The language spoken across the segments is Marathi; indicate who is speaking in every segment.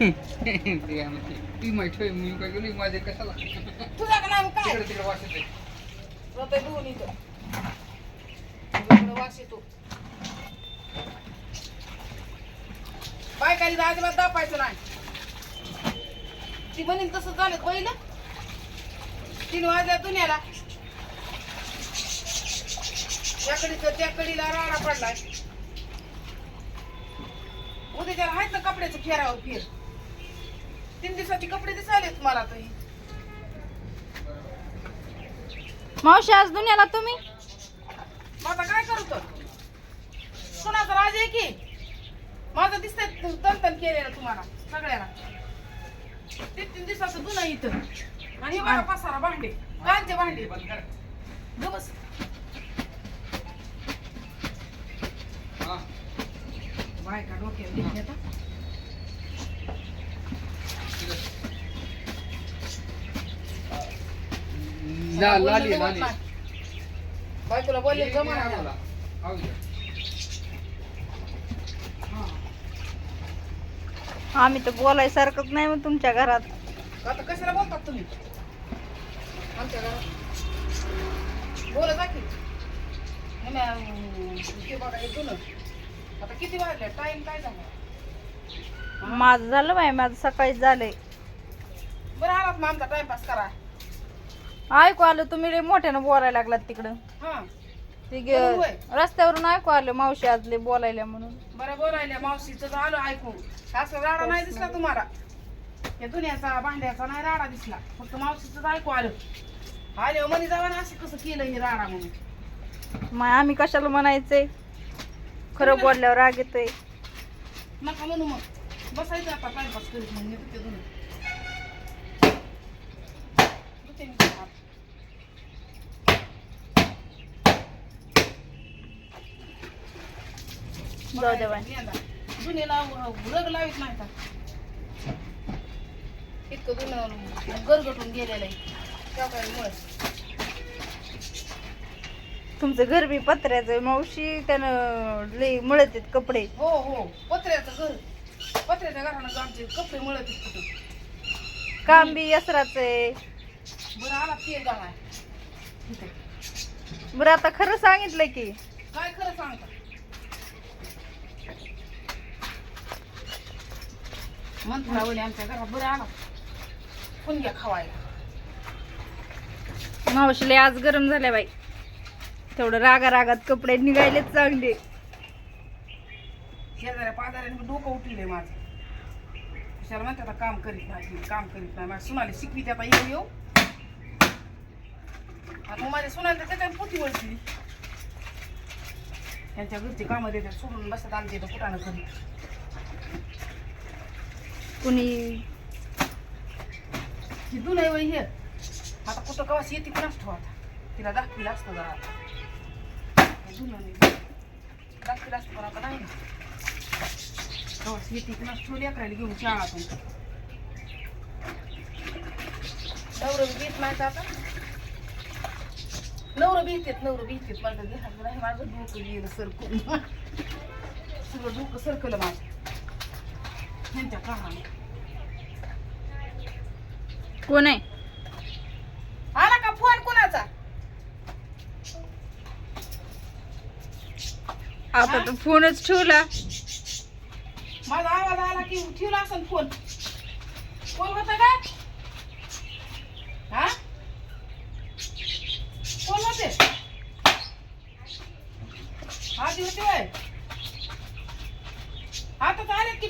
Speaker 1: ते आम्ही- ती माहिती ठेव मी काय गेली माझे कशाला तिकडे
Speaker 2: तुझा का नाही काय
Speaker 1: तिकडे वाचत आहे.
Speaker 2: रोपे इथं इकडं वास येतो बायकाली अजिबात दापायचं नाही ती म्हणेन तसं झालं पहिलं तीन वाजल्या दुनियाला या कडीचं त्या कडीला राडा पडलाय उद्या त्याला आहेत ना कपड्याचं फेरावर फेर तीन दिवसाचे कपडे दिसायलेत मला तर.
Speaker 3: मावशी आज दुनियाला तुम्ही?
Speaker 2: मग आता काय करतो कुणाचा राज आहे की? माझं दिसतंय तनतन केलेलं तुम्हाला सगळ्याला. तीन तीन दिवसाचं दुन इथं. आणि हे बघा पसारा भांडे. कांचे भांडे. ग बस
Speaker 1: हा.
Speaker 2: बायका डोक्यावर घेतली आता.
Speaker 1: ला- लाली लाली.
Speaker 2: बोलले जमा.
Speaker 3: आम्ही तर बोलायसारखंच नाही मग तुमच्या घरात.
Speaker 2: आता कशाला बोलतात तुम्ही? आमच्या घरात. बोला जा की. म्हणे, अं, ते बघा हे जुनं. आता किती वाजले? टाइम काय झाला?
Speaker 3: माझं झालं बाई माझं सकाळीच झालंय.
Speaker 2: बरं आलात मग आमचा टाइमपास करा.
Speaker 3: ऐकू आलं तुम्ही लय मोठ्यानं बोलायला लागलात तिकडं.
Speaker 2: हा.
Speaker 3: ते गे-. रस्त्यावरून ऐकू आलं मावशी आज लय बोलायला म्हणून.
Speaker 2: बरं बोलायला मावशीचं आलो ऐकू असं राडा नाही दिसला तुम्हाला. या दुनियाचा भांड्याचा नाही राडा दिसला. फक्त मावशीच ऐकू आलं. आले म्हणे जावा ना असं कसं केलं हे राडा म्हणून.
Speaker 3: मग आम्ही कशाला म्हणायचंय? खरं बोलल्यावर राग येतोय.
Speaker 2: नका म्हणू मग. बसायचं आता टाइमपास करीत मग निघते धुणं. धुते मी हात.
Speaker 3: जाऊ दे बाई.
Speaker 2: यंदा दुनियाला रग लावित नाही का? इतकं दुन गरगटून गेलेलं आहे. त्या काय मुळे
Speaker 3: तुमचं घर बी पत्र्याचं आहे. मावशी त्यानं लय मळत आहेत कपडे.
Speaker 2: हो हो. पत्र्याचं घर. पत्र्याच्या घरानं आमचे कपडे मळत आहेत कुठं?
Speaker 3: काम बी यसराच आहे.
Speaker 2: बरं आला तेल.
Speaker 3: बरं आता खरं सांगितलं की.
Speaker 2: काय खरं सांगता? मंथरा वळी आमच्या घरात. बरं आला. पुणग्या खावायला?
Speaker 3: मावशीला आज गरम झाल्या बाई. तेवढं रागा रागात कपडे निघायलेच चांगले.
Speaker 2: शेजाऱ्या पाजाऱ्याने मी डोकं उठलेलं आहे माझं. कशाला म्हणते आता काम करीत नाही काम करीत नाही. माझ्या सुनाले शिकवी आता येऊ येऊ. आता मग माझ्या सुनाला तर त्याच्यात पोती वळती त्यांच्या घरची कामं देतात सोडून बसतात आमच्या इथं कुठानं करीत
Speaker 3: कुणी?
Speaker 2: ही दुन आहे वय हे. आता कुठं कवास येते कुणाच ठेवा आता? तिला दाखवीला असतं जरा हे दुनं नाही. दाखवीला असतं पण आता नाही ना. कवास येते कुणाच ठेवली अकरायला घेऊन शाळातून नवरं बी घेत नाही आता. नवरं बी नवरं बी माझं घ्या नाही माझं डोकं येईल सरकून. सगळं डोकं सरकलं माझं. कामाने
Speaker 3: कोण आहे?
Speaker 2: आला का फोन कुणाचा?
Speaker 3: आता तर फोनच ठेवला.
Speaker 2: माझा आवाज आला की ठेवला असेल फोन. कोण होता का हा कोण होते आधी होते बाय आता तर आलेत की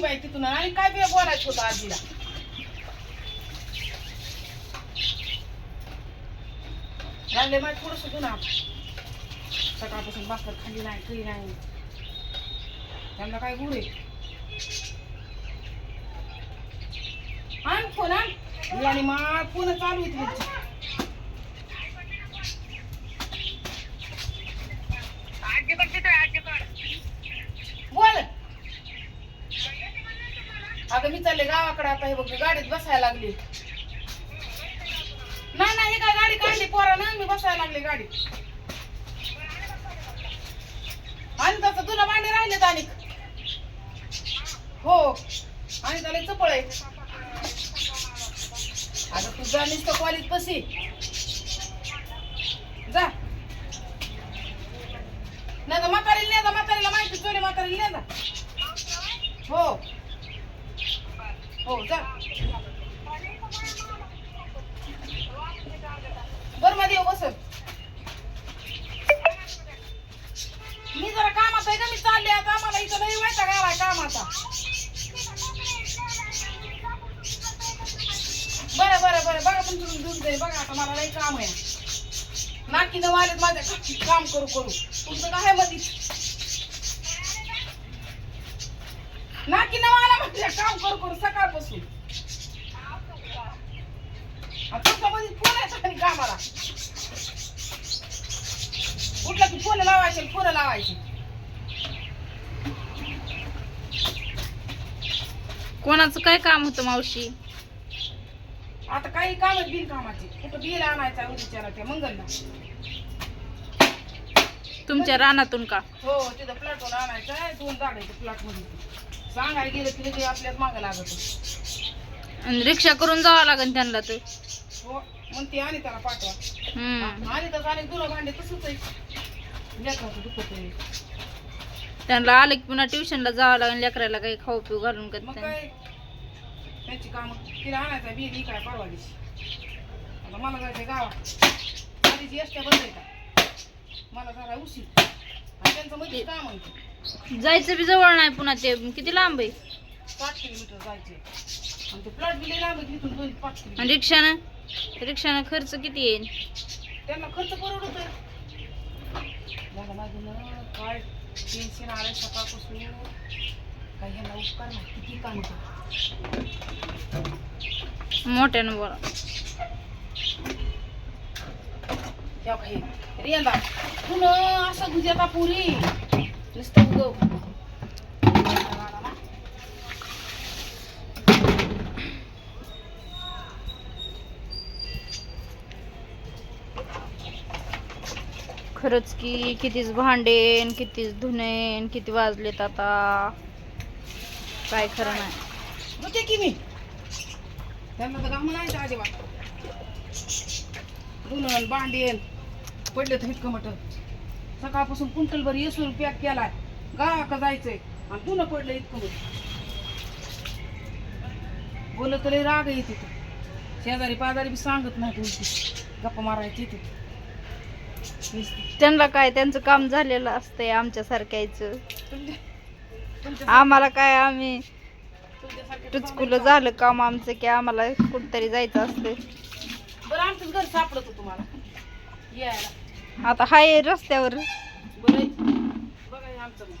Speaker 2: भेटून दिशी बाई तिथून आणि काय बी बोलायचं होतं आजीला? राहिले माझं थोडस जुना सकाळपासून बाकर खाली नाही काही नाही. त्यांना काय गुरे आण फोन आण. आणि मा पुन्हा चालू आहे त्यांची बोल अगं मी चालले गावाकडे आता हे बघ गाडीत बसायला लागली. नाही नाही हे काय गाडी काढली पोरानं? मी बसायला लागली गाडीत. आणि तसं तुला मांडे राहिलेत आणि हो आणि त्याला चपळ आहे. अगं तू जा तर कॉलेज पशी. जा. नाही तर म्हातारीला नाही जा म्हातारीला माहिती चोरी म्हातारीला नाही जा हो. हो जा. बरमध्ये येऊ बस. मी जरा कामात आहे का? मी चालले आता. आम्हाला इथं लई वाईट गावाय कामाचा. बरं बरं बरं. बघा तुमचं घेऊन जाईल बघा आता मला लई काम आहे. नाकी न माझ्या काम करू करू. तुमचं काय मध्ये नाकी नवा म्हणजे काम करू करू सकाळपासून. आणि तुमच्यामध्ये फोन आहे कामाला? उठलं की फोन लावायचे फोन लावायचे?
Speaker 3: कोणाचं काय काम होतं मावशी?
Speaker 2: आता काही काम आहेत बिनकामाचे. कुठं बिल आणायचा उद्याच्याला त्या मंगलला.
Speaker 3: तुमच्या रानातून का?
Speaker 2: हो तिथं प्लॉटवर आणायचं दोन झाडायचे प्लॉटमध्ये. सांगायला गेलं की ते आपल्याच मागं लागत
Speaker 3: आणि रिक्षा करून जावं लागेल त्यांना तर
Speaker 2: हो मग ते आणि त्याला पाठवा.
Speaker 3: हम्म.
Speaker 2: आणि तर आणि तुला भांडे तसंच आहे लेकराचं दुखत आहे.
Speaker 3: त्यांना आलं की पुन्हा ट्युशनला जावं लागेल लेकराला काही खाऊ पिऊ घालून
Speaker 2: मग
Speaker 3: करते
Speaker 2: काय? त्यांची कामं तिला आणायचा ही काय परवा दिवशी आता मला जायचं गावात. आधीची एसट्या बंद आहे का? मला जरा उशीर. आणि त्यांचं मध्ये काम आहे. ते.
Speaker 3: जायचं बी जवळ नाही पुन्हा ते. किती लांब आहे?
Speaker 2: पाच किलोमीटर जायचे आणि ते प्लॉट बिले लांब आहे तिथून दोन पाच
Speaker 3: आणि रिक्षानं? रिक्षानं खर्च किती येईल
Speaker 2: त्यांना खर्च परवडतोय मला माझं ना काय टेन्शन आलंय सकाळपासून ह्यांना उपकार नाही किती काम कर
Speaker 3: मोठ्यानं बोला
Speaker 2: त्या काही रियंदा पुन्हा असं गुजराता पुरी नुसतं उगव
Speaker 3: खरंच की कितीच भांडेन कितीच धुणेन किती वाजलेत आता. काय खरं नाही.
Speaker 2: होते की मी. त्यांना तर नाही अजिबात. भांडेन पडलं तर इतकं मटण. सकाळपासून कुंटल भर येसून पॅक केलाय. गावा का जायचंय? आणि धुणं पडलं इतकं बोलत लय राग येते तिथं. शेजारी पाजारी बी सांगत नाही कोणती गप्पा मारायची तिथे
Speaker 3: त्यांना काय त्यांचं काम झालेलं असतंय आमच्या सारख्याचं आम्हाला काय आम्ही टुचकुलं झालं काम आमचं की आम्हाला कुठतरी जायचं असतं
Speaker 2: बरं आमचंच घर सापडत तुम्हाला. यायला.
Speaker 3: आता हाय रस्त्यावर.
Speaker 2: आमचं मग.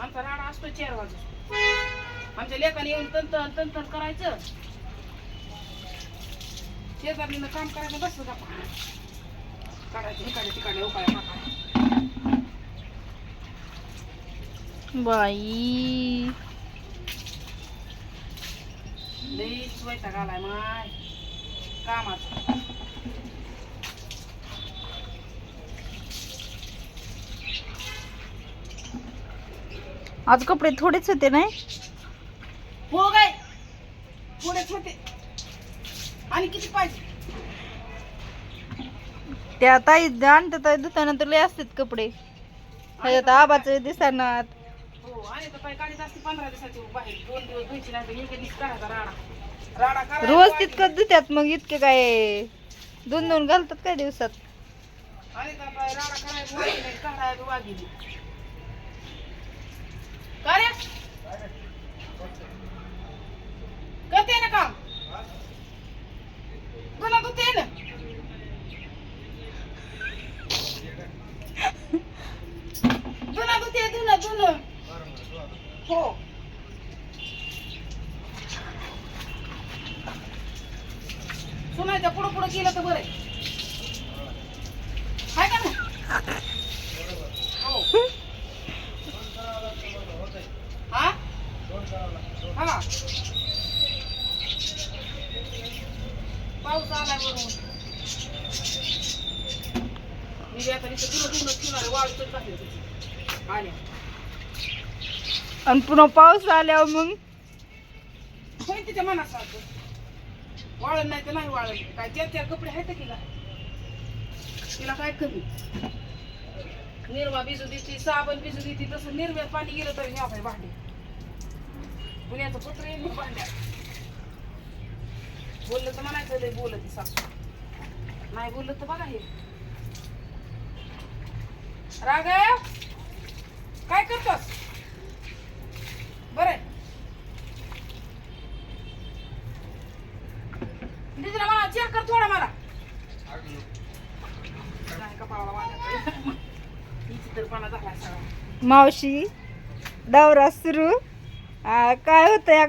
Speaker 2: आमचा राडा असतो चार वाजता आमच्या लेखाने येऊन तंतन तंतन करायचं. शेजारीनं काम करायचं बसलं का? काढायचं इकडे तिकडे उकाळ्या पाकाळ्या
Speaker 3: बाई.
Speaker 2: आलाय माय. कामाचा.
Speaker 3: आज कपडे थोडेच होते नाही?
Speaker 2: हो गाय थोडेच होते. आणि किती पाहिजे?
Speaker 3: त्या ताई आणतात ताई दुकानात तर लय असतात कपडे. ह्याच्यात आबाचे दिसणार
Speaker 2: हो आणि तर काय काढीत असते पंधरा दिवसाची बाहेर. दोन दिवस धुयची नाही तर एक दिवस काढायचा राडा? राडा करायला
Speaker 3: रोज. तितकं धुत्यात मग इतके काय? दोन दोन घालतात काय दिवसात?
Speaker 2: आणि तर काय राडा करायला नाही काढायला वागी नाही. का रे? करते ना काम? गुन्हा धुते ना. धुणं धुते धुणं धुणं हो. सुनायचं पुढं पुढं केलं तर बरं आहे. हाय का ना हो हा हा पाऊस तुला तुला तुला टाकले आल्या.
Speaker 3: आणि पुन्हा पाऊस आल्यावर मग?
Speaker 2: तिच्या मनासारखं. वाळण नाही तर नाही वाळण. काय त्या त्या कपडे आहेत का तिला? काय कमी? निर्वा भिजू देते साबण भिजू देते तसं निर्व्यात पाणी गेलं तरी ह्या भांडे. पुण्याचं पत्र येईल मग बोललं तर म्हणायचं लय बोलत सासू. नाही बोललं तर बघा हे. राघव काय करतोस? बरं. दिदीला मला चेक कर थोडा मला. नाही झाला
Speaker 3: मावशी दौरा सुरू. काय होतं या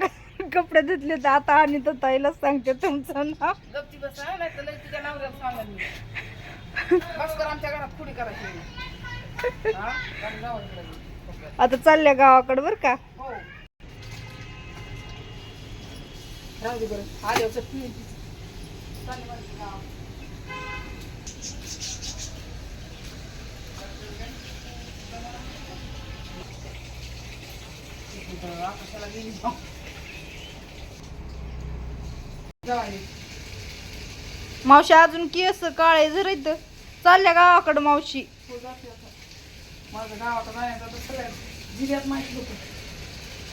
Speaker 3: कपडे धुतले तर आता आणि तर ताईला सांगते तुमचं नाव
Speaker 2: गपची बस नाही तर लय तुझ्या नवऱ्याला सांगेल मी बस कर आमच्या घरात खुडी करायची नाही. हा? कारण गावाकडे गेली.
Speaker 3: आता चालल्या गावाकडे बरं का
Speaker 2: हो राहू दे बरं आल्यावर. चालली बरं. गेली.
Speaker 3: मावशी अजून केस काळे जर चालल्या गावाकडे मावशी.
Speaker 2: हो जाते आता. माझं गावात जाण्याचं तर सगळ्या जिल्ह्यात माहिती होतं.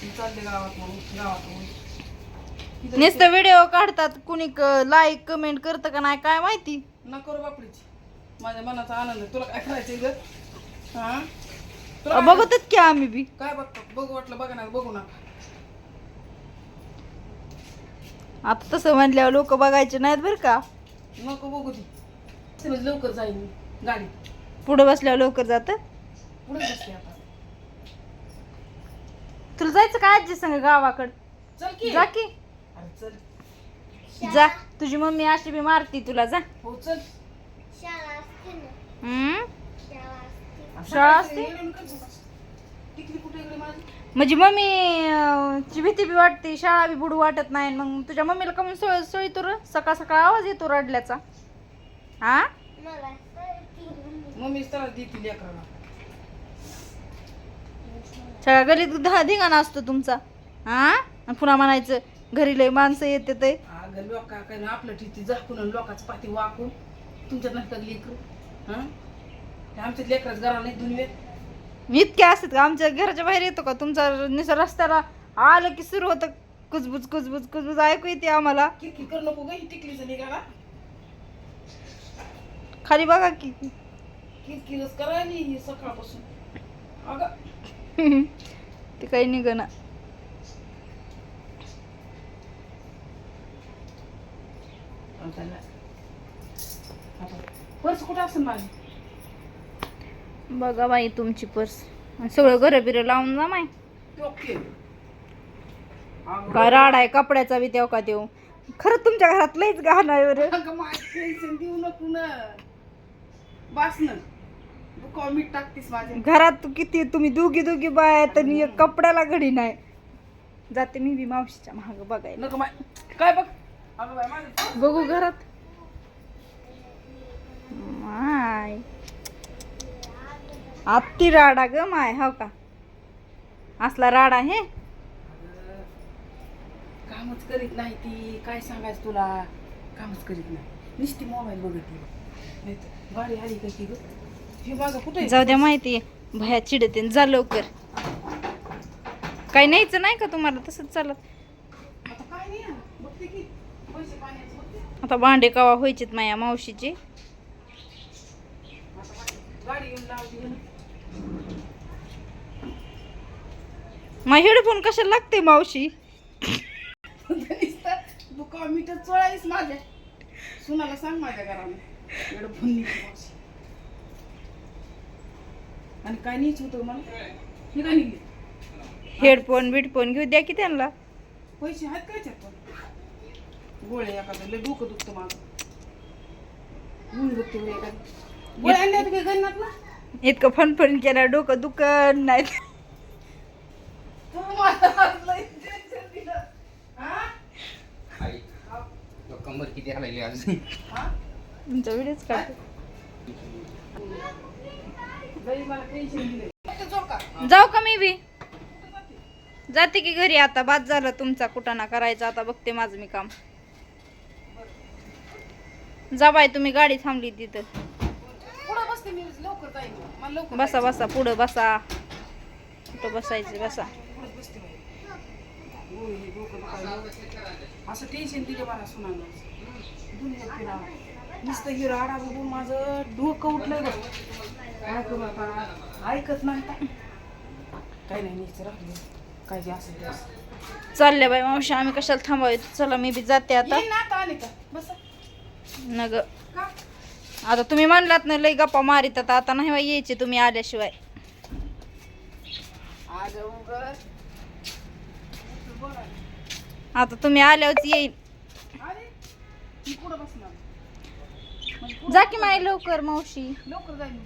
Speaker 2: मी चालले गावात म्हणून गावात म्हणून. इथं
Speaker 3: नुसतं व्हिडिओ काढतात कुणी लाईक कमेंट करतं का नाही काय माहिती?
Speaker 2: नको बापडीची. माझ्या मनाचा आनंद. तुला काय करायचंय ग? हा? तुला काय-
Speaker 3: बघतच की आम्ही बी.
Speaker 2: काय बघतो? बघू वाटलं बघा ना बघू नका
Speaker 3: आता तसं म्हणल्यावर लोक बघायचे नाहीत बरं का.
Speaker 2: नको बघू ती समज लवकर जाईन मी गाडी.
Speaker 3: पुढे बसल्यावर लवकर जात.
Speaker 2: पुढे आता.
Speaker 3: तुला जायचं का आजी संग गावाकडं?
Speaker 2: चल की.
Speaker 3: जा की.
Speaker 2: अरे चल.
Speaker 3: जा. तुझी मम्मी अशी बी मारती तुला जा.
Speaker 2: हो चल.
Speaker 3: हम्म? शाळा असते? म्हणजे मम्मी अं, ची भीती बी वाटते शाळा बी बुडू वाटत नाही मग तुझ्या मम्मीला कमी सोय सोय तर सकाळ सकाळ आवाज येतो रडल्याचा. हा?
Speaker 2: मम्मीच त्याला देतील लेकराला.
Speaker 3: सगळ्या गलीत दहा धिंगाणा असतो तुमचा. हा? आणि पुन्हा म्हणायचं घरी लय माणसं येते ते.
Speaker 2: अगं लोका काय ना आपलं ठिती झाकून आणि लोकांचं पाठी वाकून. तुमच्यात नसतात लेकर. हं? ते आमच्यात लेकरच घरा नाही दुनियेत
Speaker 3: इतके असतात का? आमच्या घराच्या बाहेर येतो का? तुमचा निसर रस्त्याला आलं की सुरू होतं. कुजबुज कुजबुज कुजबुज ऐकू येते आम्हाला.
Speaker 2: किरकिर करू नको ग ही टिकलीचं निघाला
Speaker 3: खाली बघा की.
Speaker 2: किरकिरच करायली ही सकाळपासून. अगं.
Speaker 3: ते काही निघना
Speaker 2: पर्स कुठं असेल माझी
Speaker 3: बघा बाई तुमची पर्स. सगळं घरं बिरं लावून जा माय. काय राड आहे कपड्याचा बी तेव्हा का देऊ? खरं तुमच्या घरात लईच घाण आहे बरं.
Speaker 2: देऊ नको ना. बास ना. दुखाव मीठ टाकतीस माझ्या.
Speaker 3: घरात किती तुम्ही दोघी दोघी बाय आहेत आणि एक कपड्याला घडी नाही. जाते मी बी मावशीच्या महाग बघायला.
Speaker 2: नको माय. काय बघ. अगं बाय माझं
Speaker 3: बघू घरात. माय. आत्ती राडा ग माय हो का? असला राडा हे?
Speaker 2: कामच करीत नाही ती. काय सांगायचं तुला? कामच करीत नाही. नुसती मोबाईल बघत. गाडी आली का ग? हे माझं कुठे
Speaker 3: जाऊ द्या माहिती भया चिडते जा लवकर. काही न्यायचं नाही का तुम्हाला? तसंच चालत.
Speaker 2: आता काय नाही आहे. बघते की. पैसे पाण्याचं बघते.
Speaker 3: आता भांडे कवा व्हायचेत माया मावशीचे?
Speaker 2: गाडी येऊन लावली
Speaker 3: मग हेडफोन कशाला लागते मावशी?
Speaker 2: मीटर चोळालीस माझ्या. सुनाला सांग माझ्या घराने मावशी. आणि काय होतं मला? हे काय निघले
Speaker 3: हेडफोन बिडफोन घेऊ द्या की त्यांना?
Speaker 2: पैसे आहेत काय त्यात गोळे एखादं लय डोकं दुखतं माझं. दुखते गोळी एखादी. गोळे आणले होते काही गणनात ना
Speaker 3: इतकं फनफन केलं डोकं दुखन नाही
Speaker 2: तू मला दिलं. हा?
Speaker 1: आई तो कंबर किती हलायली आज
Speaker 2: हा?
Speaker 3: तुमचा व्हिडिओच काढतो
Speaker 2: मला टेन्शन दिलं जाऊ का
Speaker 3: जाऊ का मी बी जाते की घरी आता बाद झालं तुमचा कुठं ना करायचं आता बघते माझं मी काम जा बाय तुम्ही गाडी थांबली तिथं
Speaker 2: पुढं बसते मी लवकर जाईन मला लवकर
Speaker 3: बसा बसा पुढं बसा कुठं बसायचं बसा
Speaker 2: होय, हे डोकं दुखायलं. असं टेन्शन दिलं मला सुनानं. नुसतं बघून माझं डोकं उठलंय बघ. काय करू आता? ऐकत नाही. काही नाही नीच राहते काय जे असेल ते असेल.
Speaker 3: चालल्या बाई मावशी आम्ही कशाला थांबावे? चला मी बी जाते आता.
Speaker 2: येईन ना आता आले का बस.
Speaker 3: नग.
Speaker 2: का?
Speaker 3: आता तुम्ही म्हणलात ना लई गप्पा मारित आता आता नाही बाई यायचे तुम्ही आल्याशिवाय.
Speaker 2: आज उगाच.
Speaker 3: आता तुम्ही आल्यावरच येईल. जा की माय लवकर मावशी.
Speaker 2: लवकर जाईल